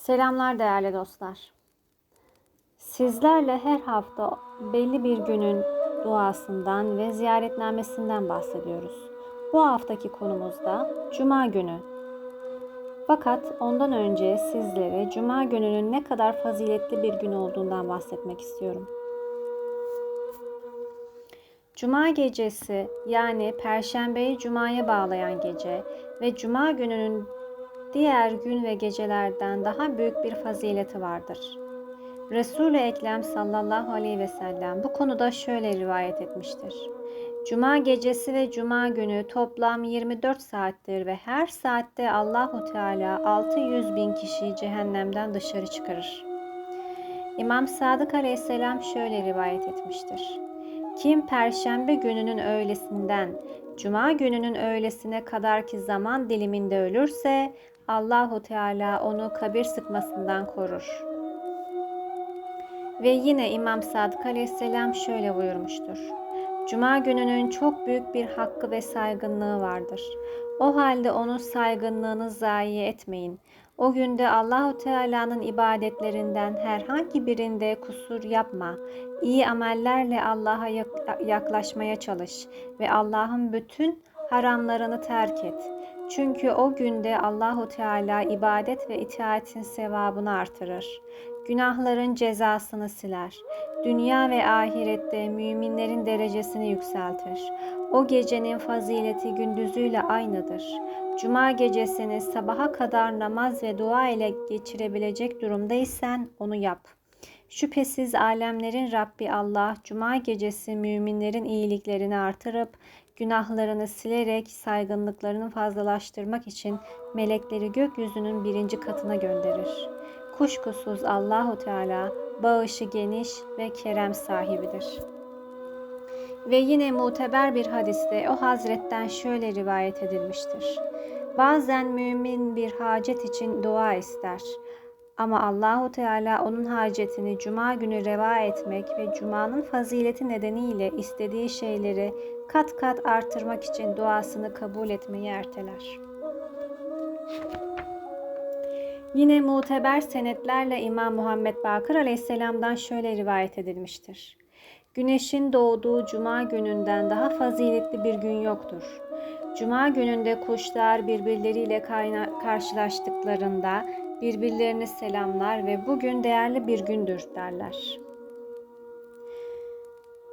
Selamlar değerli dostlar. Sizlerle her hafta belli bir günün duasından ve ziyaretnamesinden bahsediyoruz. Bu haftaki konumuz da Cuma günü. Fakat ondan önce sizlere Cuma gününün ne kadar faziletli bir gün olduğundan bahsetmek istiyorum. Cuma gecesi yani Perşembeyi Cuma'ya bağlayan gece ve Cuma gününün diğer gün ve gecelerden daha büyük bir fazileti vardır. Resul-i Ekrem sallallahu aleyhi ve sellem bu konuda şöyle rivayet etmiştir. Cuma gecesi ve cuma günü toplam 24 saattir ve her saatte Allahu Teala 600 bin kişiyi cehennemden dışarı çıkarır. İmam Sadık aleyhisselam şöyle rivayet etmiştir. Kim perşembe gününün öğlesinden cuma gününün öğlesine kadar ki zaman diliminde ölürse Allahu Teala onu kabir sıkmasından korur. Ve yine İmam Sadık Aleyhisselam şöyle buyurmuştur. Cuma gününün çok büyük bir hakkı ve saygınlığı vardır. O halde onun saygınlığını zayi etmeyin. O günde Allahu Teala'nın ibadetlerinden herhangi birinde kusur yapma. İyi amellerle Allah'a yaklaşmaya çalış ve Allah'ın bütün haramlarını terk et. Çünkü o günde Allahu Teala ibadet ve itaatin sevabını artırır. Günahların cezasını siler. Dünya ve ahirette müminlerin derecesini yükseltir. O gecenin fazileti gündüzüyle aynıdır. Cuma gecesini sabaha kadar namaz ve dua ile geçirebilecek durumdaysan onu yap. Şüphesiz alemlerin Rabbi Allah cuma gecesi müminlerin iyiliklerini artırıp günahlarını silerek saygınlıklarını fazlalaştırmak için melekleri gökyüzünün birinci katına gönderir. Kuşkusuz Allahu Teala bağışı geniş ve kerem sahibidir. Ve yine muteber bir hadiste o hazretten şöyle rivayet edilmiştir. Bazen mümin bir hacet için dua ister. Ama Allahu Teala onun hacetini cuma günü reva etmek ve cumanın fazileti nedeniyle istediği şeyleri kat kat artırmak için duasını kabul etmeyi erteler. Yine muteber senetlerle İmam Muhammed Bakır Aleyhisselam'dan şöyle rivayet edilmiştir. Güneşin doğduğu cuma gününden daha faziletli bir gün yoktur. Cuma gününde kuşlar birbirleriyle karşılaştıklarında birbirlerini selamlar ve bugün değerli bir gündür derler.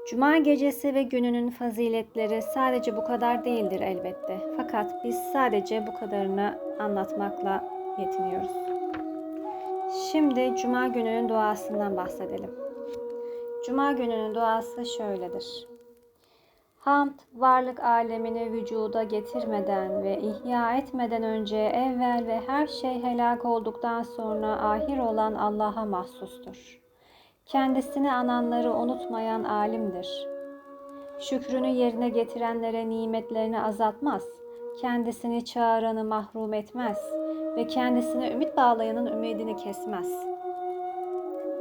Cuma gecesi ve gününün faziletleri sadece bu kadar değildir elbette. Fakat biz sadece bu kadarını anlatmakla yetiniyoruz. Şimdi Cuma gününün duasından bahsedelim. Cuma gününün duası şöyledir. Hamd, varlık alemini vücuda getirmeden ve ihya etmeden önce evvel ve her şey helak olduktan sonra ahir olan Allah'a mahsustur. Kendisini ananları unutmayan alimdir. Şükrünü yerine getirenlere nimetlerini azaltmaz. Kendisini çağıranı mahrum etmez ve kendisine ümit bağlayanın ümidini kesmez.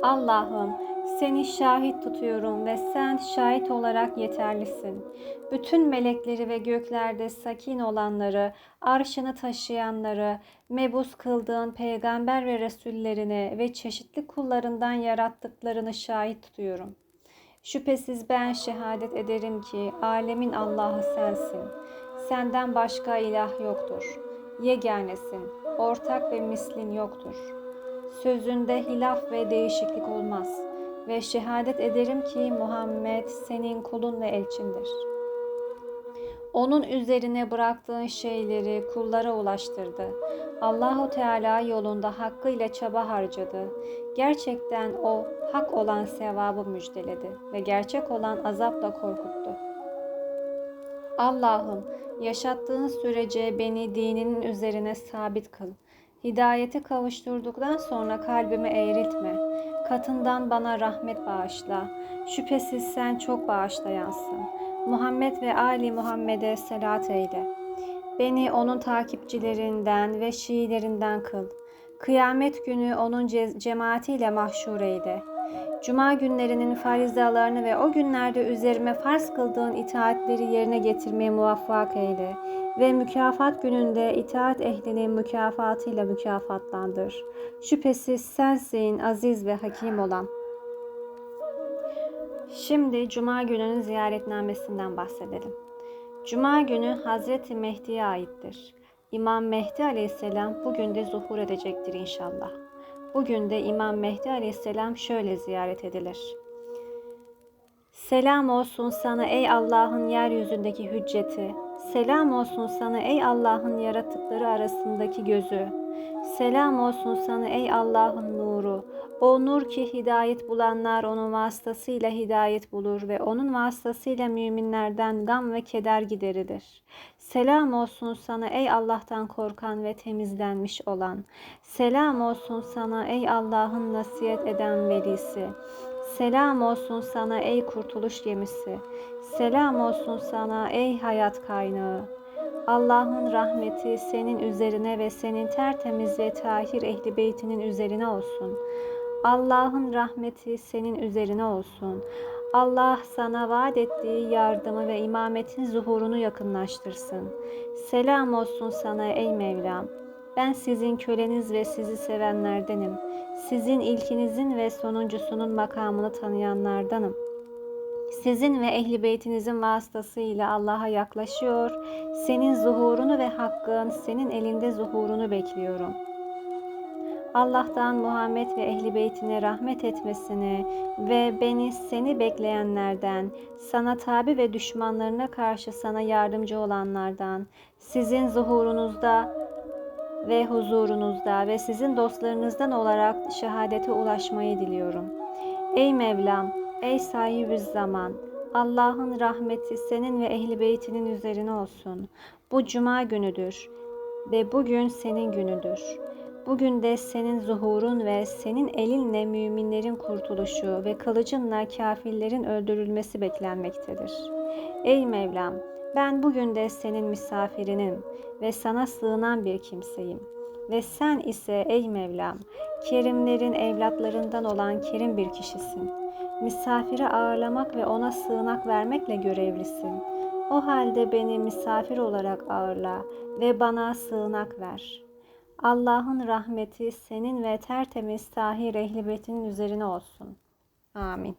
Allah'ım seni şahit tutuyorum ve sen şahit olarak yeterlisin. Bütün melekleri ve göklerde sakin olanları, arşını taşıyanları, mebus kıldığın peygamber ve resullerini ve çeşitli kullarından yarattıklarını şahit tutuyorum. Şüphesiz ben şehadet ederim ki alemin Allah'ı sensin. Senden başka ilah yoktur. Yeganesin, ortak ve mislin yoktur. Sözünde hilaf ve değişiklik olmaz.'' ve şehadet ederim ki Muhammed senin kulun ve elçindir. Onun üzerine bıraktığın şeyleri kullara ulaştırdı. Allahu Teala yolunda hakkıyla çaba harcadı. Gerçekten o hak olan sevabı müjdeledi ve gerçek olan azapla korkuttu. Allah'ım yaşattığın sürece beni dininin üzerine sabit kıl. Hidayete kavuşturduktan sonra kalbimi eğriltme. Katından bana rahmet bağışla. Şüphesiz sen çok bağışlayansın. Muhammed ve Ali Muhammed'e selat eyle. Beni onun takipçilerinden ve Şiilerinden kıl. Kıyamet günü onun ce- cemaatiyle mahşur eyle. Cuma günlerinin farizalarını ve o günlerde üzerime farz kıldığın itaatleri yerine getirmeye muvaffak eyle ve mükafat gününde itaat ehlinin mükafatıyla mükafatlandır. Şüphesiz sensin aziz ve hakim olan. Şimdi Cuma gününün ziyaretnamesinden bahsedelim. Cuma günü Hazreti Mehdi'ye aittir. İmam Mehdi aleyhisselam bugün de zuhur edecektir inşallah. Bugün de İmam Mehdi aleyhisselam şöyle ziyaret edilir. Selam olsun sana ey Allah'ın yeryüzündeki hücceti. Selam olsun sana ey Allah'ın yaratıkları arasındaki gözü. Selam olsun sana ey Allah'ın nuru. O nur ki hidayet bulanlar onun vasıtasıyla hidayet bulur ve onun vasıtasıyla müminlerden gam ve keder giderilir. Selam olsun sana ey Allah'tan korkan ve temizlenmiş olan. Selam olsun sana ey Allah'ın nasihat eden velisi. Selam olsun sana ey kurtuluş gemisi. Selam olsun sana ey hayat kaynağı. Allah'ın rahmeti senin üzerine ve senin tertemiz ve tahir ehli beytinin üzerine olsun. Allah'ın rahmeti senin üzerine olsun. Allah sana vaat ettiği yardımı ve imametin zuhurunu yakınlaştırsın. Selam olsun sana ey Mevlam. Ben sizin köleniz ve sizi sevenlerdenim. Sizin ilkinizin ve sonuncusunun makamını tanıyanlardanım. Sizin ve ehli beytinizin vasıtasıyla Allah'a yaklaşıyor, senin zuhurunu ve hakkın senin elinde zuhurunu bekliyorum. Allah'tan Muhammed ve ehli beytine rahmet etmesini ve beni seni bekleyenlerden, sana tabi ve düşmanlarına karşı sana yardımcı olanlardan, sizin zuhurunuzda ve huzurunuzda ve sizin dostlarınızdan olarak şehadete ulaşmayı diliyorum. Ey Mevlam, ey sahibi zaman, Allah'ın rahmeti senin ve ehli beytinin üzerine olsun. Bu cuma günüdür ve bugün senin günüdür. Bugün de senin zuhurun ve senin elinle müminlerin kurtuluşu ve kılıcınla kafirlerin öldürülmesi beklenmektedir. Ey Mevlam, ben bugün de senin misafirinim ve sana sığınan bir kimseyim. Ve sen ise ey Mevlam, kerimlerin evlatlarından olan kerim bir kişisin. Misafiri ağırlamak ve ona sığınak vermekle görevlisin. O halde beni misafir olarak ağırla ve bana sığınak ver. Allah'ın rahmeti senin ve tertemiz tahir ehli beytinin üzerine olsun. Amin.